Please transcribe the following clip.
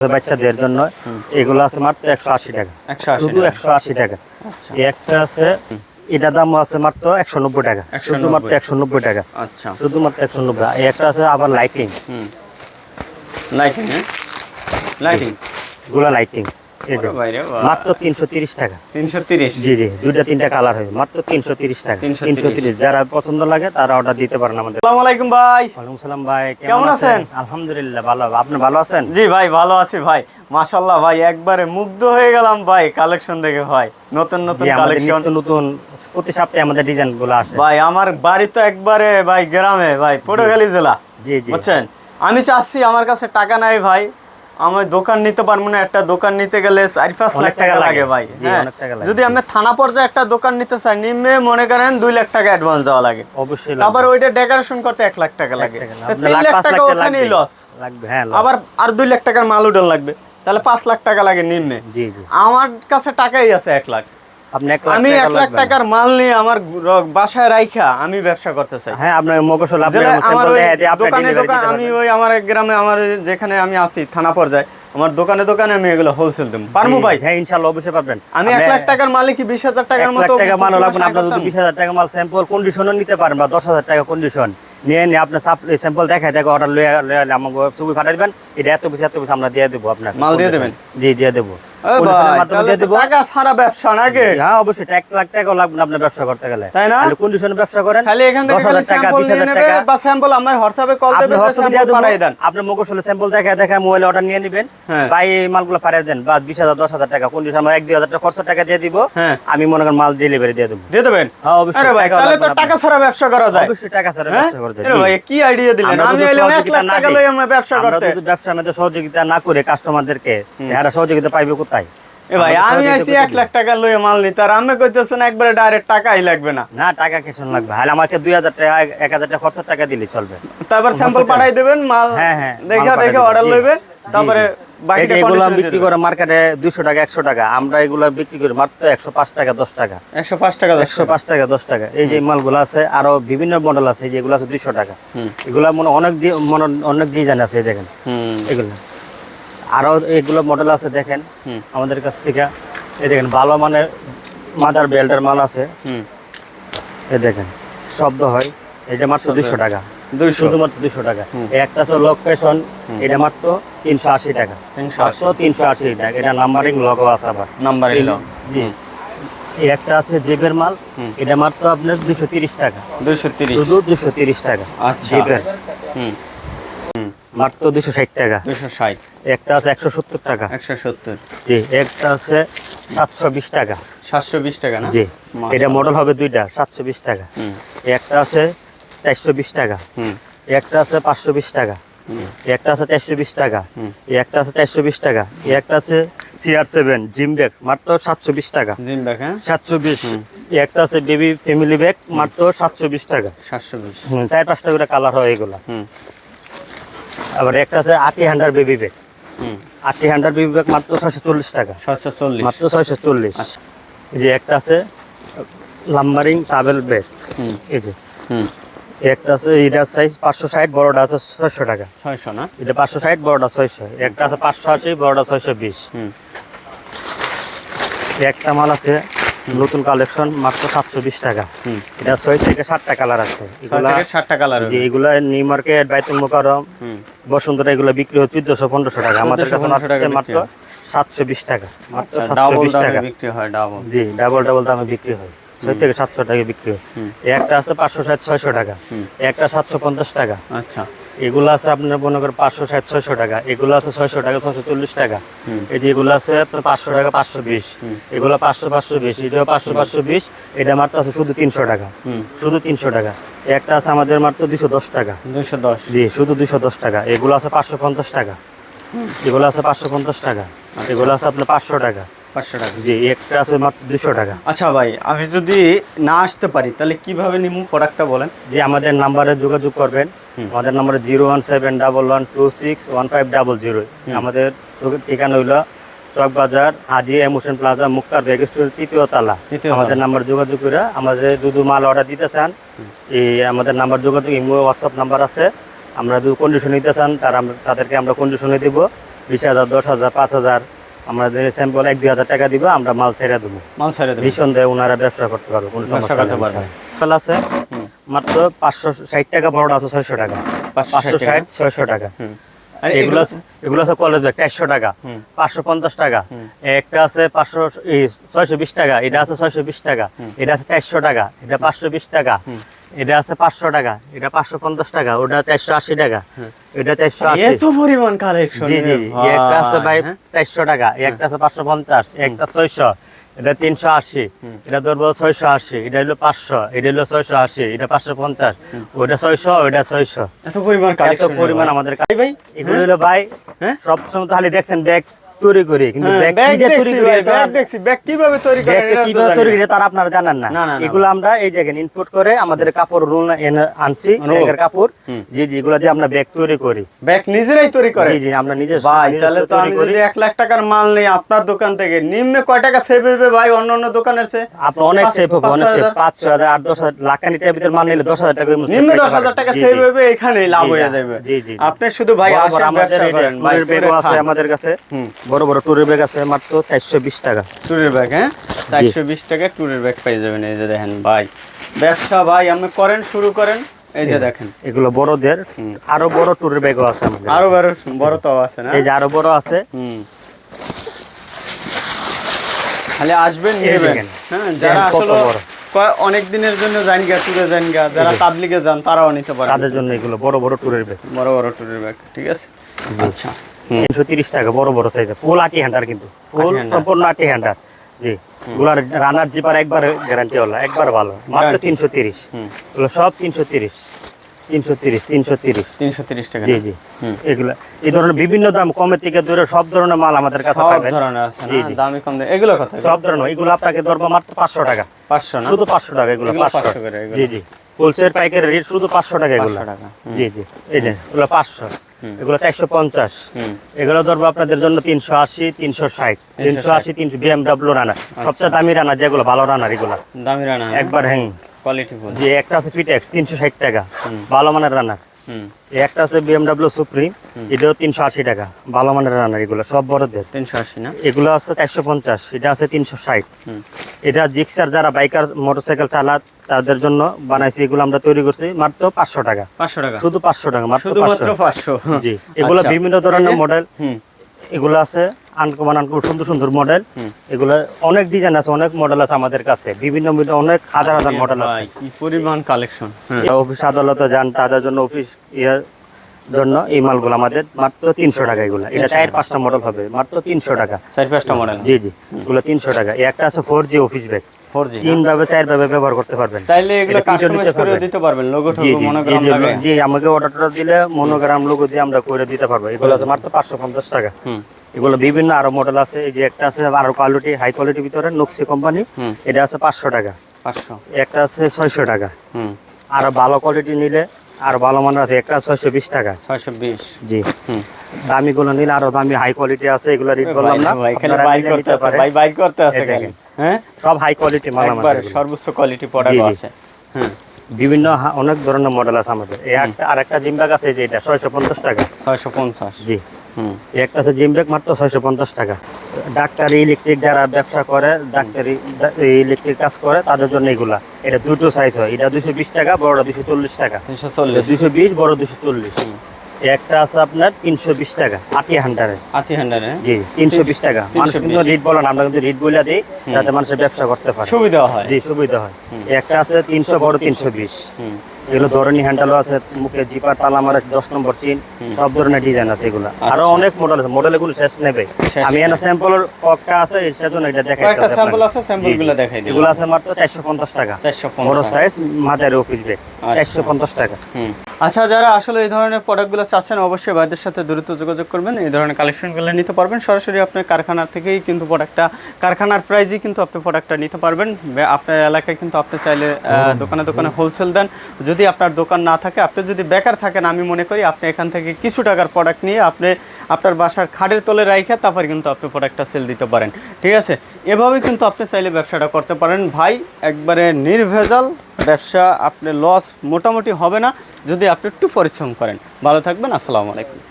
বাচ্চাদের জন্য এগুলো আছে মাত্র একশো আশি টাকা। শুধু একশো আশি টাকা। একটা আছে এটা দাম আছে মাত্র একশো নব্বই টাকা। 190 শুধুমাত্র একশো নব্বই টাকা। আচ্ছা। শুধুমাত্র একশো নব্বই একটা আছে আবার লাইটিং লাইটিং হ্যাঁ? লাইটিংগুলা লাইটিং মাত্র তিনশো তিরিশ টাকা। তিনশো তিরিশ। জি জি দুইটা তিনটা কালার হবে। মাত্র তিনশো তিরিশ টাকা। তিনশো তিরিশ। যারা পছন্দ লাগে তারা অর্ডার দিতে পারেন আমাদের। আসসালামু আলাইকুম ভাই। ওয়ালাইকুম সালাম ভাই কেমন আছেন? আলহামদুলিল্লাহ ভালো। আপনি ভালো আছেন? জি ভাই ভালো আছি ভাই। মাশাল্লাহ ভাই একবারে মুগ্ধ হয়ে গেলাম ভাই কালেকশন দেখে ভাই। নতুন নতুন কালেকশন নতুন প্রতি সপ্তাহে আমাদের ডিজাইনগুলো আসে। ভাই আমার বাড়ি তো একবারে ভাই গ্রামে ভাই পটুয়াখালী জেলা জি জি। বুঝছেন? আমি চাচ্ছি আমার কাছে টাকা নাই ভাই। আমি দোকান নিতে পারব না একটা দোকান নিতে গেলে চার পাঁচ লাখ টাকা লাগে। ভাই হ্যাঁ। যদি আমি থানা পর্যায়ে একটা দোকান নিতে চাই নিম্নে মনে করেন দুই লাখ টাকা অ্যাডভান্স দেওয়া লাগে। অবশ্যই আবার ওইটা ডেকোরেশন করতে এক লাখ টাকা লাগে। তিন লাখ টাকা ওখানেই লস লাগবে হ্যাঁ আবার আর দুই লাখ টাকার মাল উডাল লাগবে। তাহলে পাঁচ লাখ টাকা লাগে নিম্নে। আমার কাছে টাকাই আছে এক লাখ। আমি এক লাখ টাকার মাল নিয়ে আমার বাসায় রাইখা আমি ব্যবসা করতে চাই। হ্যাঁ আপনার আমার আমার sample ওই দেখায় দিয়ে আপনি দোকানে দোকান আমি ওই আমার গ্রামে আমার যেখানে আমি আছি থানা পর্যায়ে আমার দোকানে দোকানে আমি এগুলো হোলসেল দেবো পারব ভাই হ্যাঁ ইনশাআল্লাহ অবশ্যই পাবেন আমি এক লাখ টাকার মালিক কি বিশ হাজার এক টাকার মতো টাকা মাল লাগবে যদি টাকা মাল স্যাম্পল কন্ডিশনও নিতে পারেন বা দশ হাজার টাকা কন্ডিশন নিয়ে স্যাম্পল দেখায় দেখে অর্ডার লয়ে লয়ে আমাকে ছবি পাঠিয়ে দিবেন। এটা এত এত আমরা দিয়ে দেবো আপনার মাল দিয়ে দেবেন? জি দিয়ে দেবো। হ্যাঁ আপনার স্যাম্পল দেখা দেখা মোবাইলে অর্ডার নিয়ে নেবেন হ্যাঁ। এই মালগুলো পাঠিয়ে দেন বা বিশ হাজার দশ হাজার টাকা কন্ডিশন এক দুই হাজার খরচ টাকা দিয়ে দিব। আমি মনে করেন মাল ডেলিভারি দিয়ে দেবো। দিয়ে দেবেন? হ্যাঁ, টাকা ছাড়া ব্যবসা করা যায়। অবশ্যই টাকা ছাড়া? ব্যবসা কি আইডিয়া দিলেন আমি সহযোগিতা না ব্যবসা করতে সহযোগিতা করে কাস্টমারদেরকে এরা সহযোগিতা পাইবে এ ভাই আমি এক লাখ টাকা মাল নিতে আর আমি কইতেছেন একবারে ডাইরেক্ট টাকাই লাগবে না। না টাকা লাগবে। হলে আমাকে দুই হাজার টাকা এক হাজার টাকা খরচের টাকা দিলে চলবে। তারপর স্যাম্পল পাঠাই দেবেন মাল হ্যাঁ, হ্যাঁ, দেখে দেখে অর্ডার তারপরে জি। এই বাকিটা যে এগুলো বিক্রি করে মার্কেটে দুইশো টাকা একশো টাকা আমরা এগুলো বিক্রি করি মাত্র একশো পাঁচ টাকা দশ টাকা। একশো পাঁচ টাকা একশো পাঁচ টাকা। দশ টাকা। এই যে মালগুলো আছে আরও বিভিন্ন মডেল আছে আছে দুইশো টাকা। এগুলো মনে অনেক মনে অনেক ডিজাইন আছে এই দেখেন। এগুলো। আরও এগুলো মডেল আছে দেখেন। আমাদের কাছ থেকে। এই দেখেন ভালো মানের মাদার বেল্টের মাল আছে। হুম। এই দেখেন শব্দ হয়। এটা মাত্র দুশো টাকা। দুইশো। শুধুমাত্র দুশো টাকা। একটা আছে লোকেশন এটা মাত্র তিনশো আশি টাকা। মাত্র তিনশো আশি টাকা। এটা নাম্বারিং আছে আবার। নাম্বার জি। এই একটা আছে জেবের মাল। এটা মাত্র আপনার দুশো তিরিশ টাকা। দুইশো তিরিশ। শুধু দুশো তিরিশ টাকা। আচ্ছা। মাত্র দুশো ষাট টাকা। দুইশো ষাট। একটা আছে একশো সত্তর টাকা। একশো সত্তর। জি একটা আছে সাতশো বিশ টাকা। সাতশো বিশ টাকা না? জি এটা মডেল হবে দুইটা সাতশো বিশ টাকা। হুম। একটা আছে চারশো বিশ টাকা। হুম। একটা আছে পাঁচশো বিশ টাকা। একটা আছে চারশো বিশ টাকা। হুম। একটা আছে চারশো বিশ টাকা। একটা আছে সিআর সেভেন জিম ব্যাগ মাত্র সাতশো বিশ টাকা। জিম ব্যাগ হ্যাঁ? সাতশো বিশ। একটা আছে বেবি ফ্যামিলি ব্যাগ মাত্র সাতশো বিশ টাকা। সাতশো বিশ। চার পাঁচটা করে কালার হয় এগুলা। হুম। আবার একটা আছে আটি হান্ডার বেবি ব্যাগ। হুম। হ্যান্ডার ব্যাগ মাত্র ছয়শো চল্লিশ টাকা। ছয়শো চল্লিশ। মাত্র ছয়শো চল্লিশ। এই যে একটা আছে লাম্বারিং ট্রাভেল ব্যাগ হুম। এই যে। একটা আছে এটার সাইজ পাঁচশো ষাট বড়টা আছে ছয়শো টাকা। ছয়শো না? এটা পাঁচশো ষাট বড়টা ছয়শো। একটা আছে পাঁচশো আশি বড়টা ছয়শো বিশ। একটা মাল আছে নতুন কালেকশন মাত্র সাতশো বিশ টাকা এটা ছয় থেকে সাতটা কালার আছে। এগুলা সাতটা কালার যে এগুলা নিউ মার্কেট বাইতুল মোকারম বসুন্ধরা এগুলো বিক্রি হয় চোদ্দশো পনেরোশো টাকা। আমাদের কাছে মাত্র। সাতশো বিশ টাকা। মাত্র সাতশো বিশ টাকা। বিক্রি হয় ডাবল জি ডাবল ডাবল দামে বিক্রি হয়। ছয় থেকে সাতশো টাকা বিক্রি হয়। একটা আছে পাঁচশো ষাট ছয়শো টাকা। একটা সাতশো পঞ্চাশ টাকা। আচ্ছা। এগুলো আছে আপনার মনে করেন পাঁচশো ষাট ছয়শো টাকা। এগুলো আছে ছয়শো টাকা ছয়শো চল্লিশ টাকা। এই যে এগুলো আছে আপনার পাঁচশো টাকা পাঁচশো বিশ। এগুলো পাঁচশো পাঁচশো বিশ। এটা পাঁচশো পাঁচশো বিশ এটা মাত্র আছে শুধু তিনশো টাকা। শুধু তিনশো টাকা। একটা আছে আমাদের মাত্র দুশো দশ টাকা। দুইশো দশ। জি শুধু দুশো দশ টাকা। এগুলো আছে পাঁচশো পঞ্চাশ টাকা। এগুলো আছে পাঁচশো পঞ্চাশ টাকা। এগুলো আছে আপনার পাঁচশো টাকা। পাঁচশো টাকা। জি একটা আছে মাত্র দুশো টাকা। আচ্ছা ভাই আমি যদি না আসতে পারি তাহলে কীভাবে নিমু প্রোডাক্টটা বলেন? যে আমাদের নাম্বারে যোগাযোগ করবেন। আমাদের নাম্বারে zero one seven double one two six one five double zero আমাদের ঠিকানা হইল Chawk Bazar Haji emotion plaza Muktar bag store তৃতীয় তালা। আমাদের নাম্বার যোগাযোগ করে আমাদের দুধু মাল অর্ডার দিতে চান এই আমাদের নাম্বার যোগাযোগ ইমো হোয়াটসঅ্যাপ নাম্বার আছে। আমরা যদি কন্ডিশন নিতে চান তার তাদেরকে আমরা কন্ডিশনে দিব। বিশ হাজার দশ হাজার পাঁচ হাজার আমাদের স্যাম্পল এক দুই হাজার টাকা দিব আমরা মাল ছেড়ে দেবো। মাল ছেড়ে দেবেন নিঃসন্দেহে ওনারা ব্যবসা করতে পারবে কোনো সমস্যা করতে পারবে। আছে? মাত্র পাঁচশো ষাট টাকা বড়টা আছে ছয়শো টাকা। পাঁচশো ষাট ছয়শো টাকা। এগুলো এগুলো আছে কলেজ ব্যাগ চারশো টাকা। পাঁচশো পঞ্চাশ টাকা। একটা আছে পাঁচশো ছয়শো বিশ টাকা। এটা আছে ছয়শো বিশ টাকা। এটা আছে চারশো টাকা। এটা পাঁচশো বিশ টাকা। এটা আছে পাঁচশো টাকা। এটা পাঁচশো পঞ্চাশ টাকা। ওটা চারশো আশি টাকা। এটা চারশো আশি। এত পরিমাণ কালেকশন জি জি। একটা আছে ভাই চারশো টাকা। একটা আছে পাঁচশো পঞ্চাশ। একটা ছয়শো। এটা তিনশো আশি। এটা ধরবো ছয়শো আশি এটা হলো পাঁচশো এটা হলো ছয়শো আশি এটা পাঁচশো পঞ্চাশ ওইটা ছয়শো ওইটা ছয়শো। এত পরিমাণ এত পরিমাণ আমাদের ভাই এগুলো হলো ভাই হ্যাঁ? সব সময় তো খালি দেখছেন ব্যাগ তৈরি করি কিন্তু হ্যাঁ, কীভাবে তৈরি করি কীভাবে তৈরি করে তৈরি আপনারা জানেন না। এগুলো আমরা এই জায়গায় ইনপুট করে আমাদের কাপড় রুল আনছি কাপড়। জি জি এগুলো দিয়ে আমরা ব্যাগ তৈরি করি। ব্যাগ নিজেরাই তৈরি করে? জি জি আমরা নিজে ভাই তাহলে তো আমি যদি লাখ টাকার মাল নেই আপনার দোকান থেকে নিম্নে কয় টাকা সেভ হইবে ভাই অন্য অন্য দোকানের চেয়ে? আপনি অনেক সেভ হবে অনেক সেভ হাজার? পাঁচ ছয় হাজার আট দশ হাজার লাখ খানি টাকার ভিতরে মাল নিলে দশ হাজার টাকা নিম্নে দশ হাজার টাকা সেভ হবে এখানেই লাভ হয়ে যাবে। জি, জি। আপনি শুধু ভাই আসেন আমাদের আছে আমাদের কাছে। বড় বড় টুরের ব্যাগ আছে মাত্র চারশো বিশ টাকা। ট্যুরের ব্যাগ হ্যাঁ? চারশো বিশ টাকা ট্যুরের ব্যাগ পেয়ে যাবেন এই যে দেখেন ভাই। ব্যবসা ভাই আপনি করেন শুরু করেন এই যে দেখেন। এগুলো বড়দের আরও বড় টুরের ব্যাগও আছে আমাদের আরও বড় বড় তো আছে না? এই যে আরও বড় আছে। হুম। খালি আসবেন নেবেন। হ্যাঁ যারা আসলে অনেক দিনের জন্য যান গা ট্যুরে যান গা যারা তাবলিগে যান তারাও নিতে পারে তাদের জন্য এগুলো বড় বড় টুরের ব্যাগ বড় বড় টুরের ব্যাগ ঠিক আছে? আচ্ছা। তিনশো তিরিশ টাকা বড় বড় সাইজে ফুল আটি হ্যান্ডার কিন্তু। ফুল সম্পূর্ণ আটি হ্যান্ডার জি। গুলার রানার জিপার একবার গ্যারান্টি হলো একবার ভালো। মাত্র। তিনশো তিরিশ। সব তিনশো তিরিশ। তিনশো তিরিশ তিনশো তিরিশ। তিনশো তিরিশ টাকা জি জি। এগুলো এই ধরনের বিভিন্ন দাম কমের থেকে দূরে সব ধরনের মাল আমাদের কাছে সব পাবেন। ধরনের আছে জি, জি। দামি কম এগুলো কথা সব ধরনের। এগুলো আপনাকে ধরবো মাত্র পাঁচশো টাকা। পাঁচশো শুধু পাঁচশো টাকা এগুলো পাঁচশো। 500 করে এগুলো। জি জি। হোলসেল পাইকারি রেট শুধু পাঁচশো টাকা এগুলো। টাকা, জি জি। এই যে এগুলো পাঁচশো। এগুলো চারশো পঞ্চাশ। এগুলো ধরবো আপনাদের জন্য তিনশো আশি তিনশো ষাট। তিনশো আশি তিনশো বিএমডাব্লিউ রানা আচ্ছা। সবচেয়ে দামি রানা যেগুলো ভালো রানার এগুলো। দামি রানা একবার হ্যাং কোয়ালিটি যে একটা আছে ফিটেক্স তিনশো ষাট টাকা। ভালো মানের রানার। একটা আছে বিএমডাব্লিউ সুপ্রিম এটাও তিনশো আশি টাকা ভালো মানের রানার এগুলো সব বড়দের। তিনশো আশি না? এগুলো আছে চারশো পঞ্চাশ এটা আছে তিনশো ষাট। এটা জিক্সার যারা বাইকার মোটরসাইকেল চালাত তাদের জন্য বানাইছি এগুলো আমরা তৈরি করছি মাত্র পাঁচশো টাকা। পাঁচশো টাকা? শুধু পাঁচশো টাকা মাত্র পাঁচশো। জি এগুলো আচ্ছা। বিভিন্ন ধরনের মডেল এগুলো আছে আনকমন আনকমন সুন্দর সুন্দর মডেল। এগুলো অনেক ডিজাইন আছে অনেক মডেল আছে আমাদের কাছে। বিভিন্ন বিভিন্ন অনেক হাজার হাজার মডেল আছে। কি পরিমাণ কালেকশন অফিস আদালতে যান তাদের জন্য অফিস ইয়ার জন্য এই মালগুলো আমাদের মাত্র তিনশো টাকা এগুলো। এটা চার পাঁচটা মডেল হবে মাত্র তিনশো টাকা। চার পাঁচটা মডেল জি জি এগুলো তিনশো টাকা। একটা আছে four G office bag four G তিন ভাবে চার ভাবে ব্যবহার করতে পারবেন। তাইলে এগুলো কাস্টমাইজ করে দিতে পারবেন। লোগো টোগো জি, জি, মনোগ্রাম লাগে জি আমাকে অর্ডারটা দিলে মনোগ্রাম লোগো দিয়ে আমরা করে দিতে পারব। এগুলো আছে মাত্র পাঁচশো পঞ্চাশ টাকা। হুম। এগুলো বিভিন্ন আরও মডেল আছে এই যে একটা আছে আরও কোয়ালিটি হাই কোয়ালিটির ভিতরে নক্সি কোম্পানি এটা আছে পাঁচশো টাকা। পাঁচশো। একটা আছে ছয়শো টাকা। হুম। আর ভালো কোয়ালিটি নিলে আর ভালো মানের আছে একটা ছয়শো বিশ টাকা। ছয়শো বিশ। জি। হুম। দামি গুলো নিলে আরও দামি হাই কোয়ালিটি আছে এগুলো রিড বললাম না। ভাই খালি আপনারা বাই নিলে করতে আছে পারেন। ভাই বাই করতে আছে। হ্যাঁ? সব হাই কোয়ালিটি মাল আমাদের সর্বোচ্চ কোয়ালিটি প্রোডাক্ট। আছে। হ্যাঁ বিভিন্ন অনেক ধরনের মডেল আছে আমাদের। এই একটা আর একটা জিম ব্যাগ আছে যে এটা ছয়শো পঞ্চাশ টাকা। ছয়শো পঞ্চাশ। জি। হুম। একটা আছে জিম ব্যাগ মাত্র ছয়শো পঞ্চাশ টাকা। ডাক্তারি ইলেকট্রিক যারা ব্যবসা করে ডাক্তারি ইলেকট্রিক কাজ করে তাদের জন্য এগুলা। এটা দুটো সাইজ হয়। এটা দুশো বিশ টাকা বড়টা দুশো চল্লিশ টাকা। তিনশো চল্লিশ। দুশো বিশ বড় দুশো চল্লিশ। একটা আছে আপনার তিনশো বিশ টাকা আটি হান্ডারে আটি হান্ডারে জি তিনশো বিশ টাকা। মানুষ 320 কিন্তু রিট বলেন আমরা কিন্তু রিট বলে দিই যাতে মানুষের ব্যবসা করতে পারে। সুবিধা হয়। জি সুবিধা হয়। একটা আছে তিনশো বড় তিনশো বিশ। এগুলো ধরনী হ্যান্ডেলও আছে মুখে জিপার তালা মারা দশ নম্বর চিন সব ধরনের ডিজাইন আছে এগুলো। আরও আচ্ছা। অনেক মডেল আছে মডেল এগুলো শেষ নেবে। আমি এখানে স্যাম্পলের ককটা আছে সেজন্য এটা দেখাই কয়েকটা স্যাম্পল আছে স্যাম্পলগুলো দেখাই দিই এগুলো আছে মাত্র চারশো পঞ্চাশ টাকা। চারশো বড় সাইজ মাঝারি অফিস ব্যাগ আচ্ছা। চারশো পঞ্চাশ টাকা। আচ্ছা যারা আসলে এই ধরনের প্রোডাক্টগুলো চাচ্ছেন অবশ্যই ভাইদের সাথে দ্রুত যোগাযোগ করবেন। এই ধরনের কালেকশনগুলো নিতে পারবেন। সরাসরি আপনার কারখানা থেকেই কিন্তু প্রোডাক্টটা কারখানার প্রাইজেই কিন্তু আপনি প্রোডাক্টটা নিতে পারবেন। আপনার এলাকায় কিন্তু আপনি চাইলে দোকানে দোকানে হোলসেল দেন। যদি আপনার দোকান না থাকে, আপনি যদি বেকার থাকেন, আমি মনে করি আপনি এখান থেকে কিছু টাকার প্রোডাক্ট নিয়ে আপনি আপনার বাসার খাটের তলে রাইখে, তারপর কিন্তু আপনি প্রোডাক্টটা সেল দিতে পারেন। ঠিক আছে? এভাবে কিন্তু আপনি চাইলে ব্যবসাটা করতে পারেন। ভাই, একবারে নির্ভেজাল ব্যবসা, আপনি লস মোটামুটি হবে না যদি আপনি একটু পরিশ্রম করেন। ভালো থাকবেন, আসসালামু আলাইকুম।